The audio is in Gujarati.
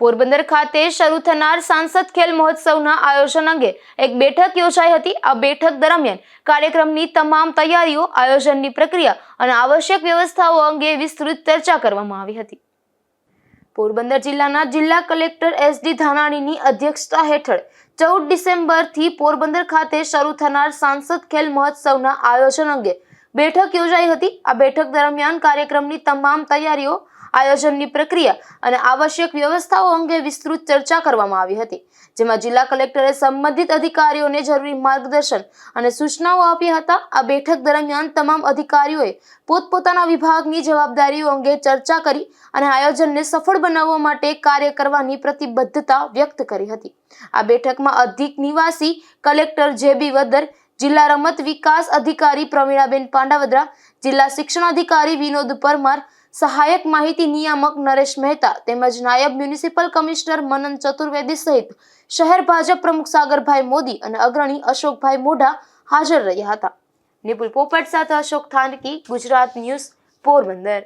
પોરબંદર ખાતે શરૂ થનાર સાંસદ ખેલ મહોત્સવના આયોજન અંગે એક બેઠક યોજાઈ હતી. આ બેઠક દરમિયાન કાર્યક્રમની તમામ તૈયારીઓ, આયોજનની પ્રક્રિયા અને આવશ્યક વ્યવસ્થાઓ અંગે વિસ્તૃત ચર્ચા કરવામાં આવી હતી. પોરબંદર જિલ્લાના જિલ્લા કલેક્ટર એસ ડી ધાનાણીની અધ્યક્ષતા હેઠળ ચૌદ ડિસેમ્બરથી પોરબંદર ખાતે શરૂ થનાર સાંસદ ખેલ મહોત્સવના આયોજન અંગે બેઠક યોજાઈ હતી. આ બેઠક દરમિયાન કાર્યક્રમની તમામ તૈયારીઓ, આયોજનની પ્રક્રિયા અને આવશ્યક વ્યવસ્થાઓ અંગે વિસ્તૃત ચર્ચા કરવામાં આવી હતી, જેમાં જિલ્લા કલેક્ટરે સંબંધિત અધિકારીઓને જરૂરી માર્ગદર્શન અને સૂચનાઓ આપ્યા હતા. આ બેઠક દરમિયાન તમામ અધિકારીઓએ પોતપોતાના વિભાગની જવાબદારીઓ અંગે ચર્ચા કરી અને આયોજનને સફળ બનાવવા માટે કાર્ય કરવાની પ્રતિબદ્ધતા વ્યક્ત કરી હતી. આ બેઠકમાં અધિક નિવાસી કલેક્ટર જે બી વદર જિલ્લા રમત વિકાસ અધિકારી પ્રવીણાબેન પાંડાવદરા, જિલ્લા શિક્ષણ અધિકારી વિનોદ પરમાર, સહાયક માહિતી નિયામક નરેશ મહેતા તેમજ નાયબ મ્યુનિસિપલ કમિશનર મનન ચતુર્વેદી સહિત શહેર ભાજપ પ્રમુખ સાગરભાઈ મોદી અને અગ્રણી અશોકભાઈ મોઢા હાજર રહ્યા હતા. નિપુલ પોપટ સાથે અશોક થાનકી, ગુજરાત ન્યૂઝ પોરબંદર.